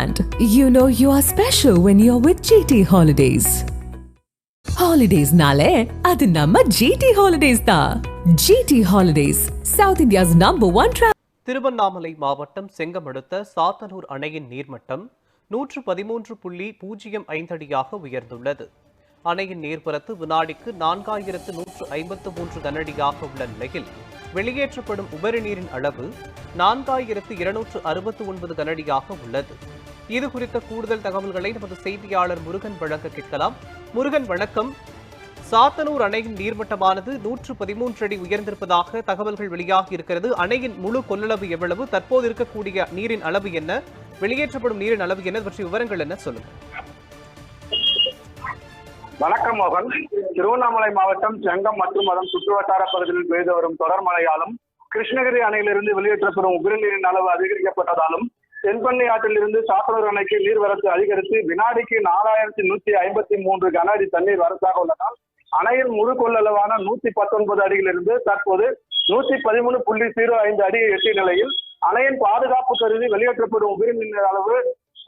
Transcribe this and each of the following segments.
And you know you are special when you're with GT Holidays. ஹாலிடேஸ்னாலே அது நம்ம GT holidays தான். GD holidays south India's number one Tiruvannamalai மாவட்டம் செங்கம் அடுத்த சாத்தனூர் அணையின் நீர்மட்டம் நூற்று பதிமூன்று புள்ளி பூஜ்ஜியம் ஐந்தடியாக உயர்ந்துள்ளது அணையின் நீர்வரத்து வினாடிக்கு நான்காயிரத்து நூற்று ஐம்பத்து மூன்று கனடியாக உள்ள நிலையில் வெளியேற்றப்படும் உபரி நீரின் அளவு நான்காயிரத்து இருநூற்று அறுபத்து ஒன்பது கனடியாக உள்ளது. இது குறித்த கூடுதல் தகவல்களை நமது செய்தியாளர் முருகன் வழங்க கேட்கலாம். முருகன் வணக்கம். சாத்தனூர் அணையின் நீர்மட்டமானது நூற்று பதிமூன்று அடி உயர்ந்திருப்பதாக தகவல்கள் வெளியாகி இருக்கிறது. அணையின் முழு கொள்ளளவு எவ்வளவு? தற்போது இருக்கக்கூடிய நீரின் அளவு என்ன? வெளியேற்றப்படும் நீரின் அளவு என்ன? பற்றிய விவரங்கள் என்ன? சொல்லுங்க. வணக்கம் மோகன். திருவண்ணாமலை மாவட்டம் செங்கம் மற்றும் அதன் சுற்றுவட்டார பகுதியில் பெய்து வரும் தொடர் மழையாலும் கிருஷ்ணகிரி அணையிலிருந்து வெளியேற்றப்படும் உபரி நீரின் அளவு அதிகரிக்கப்பட்டதாலும் தென்பண்ணை ஆற்றிலிருந்து சாத்தனூர் அணைக்கு நீர்வரத்து அதிகரித்து வினாடிக்கு நாலாயிரத்தி நூத்தி ஐம்பத்தி மூன்று கன அடி தண்ணீர் வரத்தாக உள்ளதால் அணையின் முழு கொள்ளளவான நூத்தி பத்தொன்பது அடியிலிருந்து தற்போது நூத்தி பதிமூணு புள்ளி ஜீரோ ஐந்து அடியை எட்டிய நிலையில் அணையின் பாதுகாப்பு கருதி வெளியேற்றப்படும் உபரி நீர் அளவு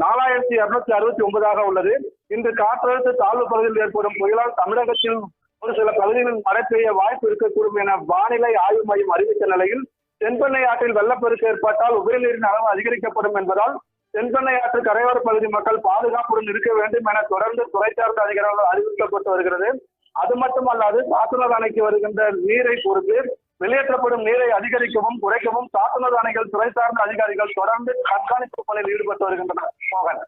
நாலாயிரத்தி இருநூத்தி அறுபத்தி ஒன்பதாக உள்ளது. இன்று காற்றழுத்த தாழ்வு பகுதியில் ஏற்படும் புயலால் தமிழகத்தில் ஒரு சில பகுதிகளில் மழை பெய்ய வாய்ப்பு இருக்கக்கூடும் என வானிலை ஆய்வு மையம் அறிவித்த நிலையில் தென்பெண்ணை ஆற்றில் வெள்ளப்பெருக்கு ஏற்பட்டால் உபரிநீரின் அளவு அதிகரிக்கப்படும் என்பதால் தென்பெண்ணை ஆற்று கரையோர பகுதி மக்கள் பாதுகாப்புடன் இருக்க வேண்டும் என தொடர்ந்து துறை சார்ந்த அதிகாரிகளால் அறிவிக்கப்பட்டு வருகிறது. அது மட்டுமல்லாது சாத்தனூர் அணைக்கு வருகின்ற நீரை பொறுத்து வெளியேற்றப்படும் நீரை அதிகரிக்கவும் குறைக்கவும் சாத்துணர் அணைகள் துறை சார்ந்த அதிகாரிகள் தொடர்ந்து கண்காணிப்பு பணியில் ஈடுபட்டு வருகின்றனர். மோகன்.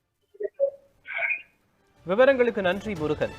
விவரங்களுக்கு நன்றி முருகன்.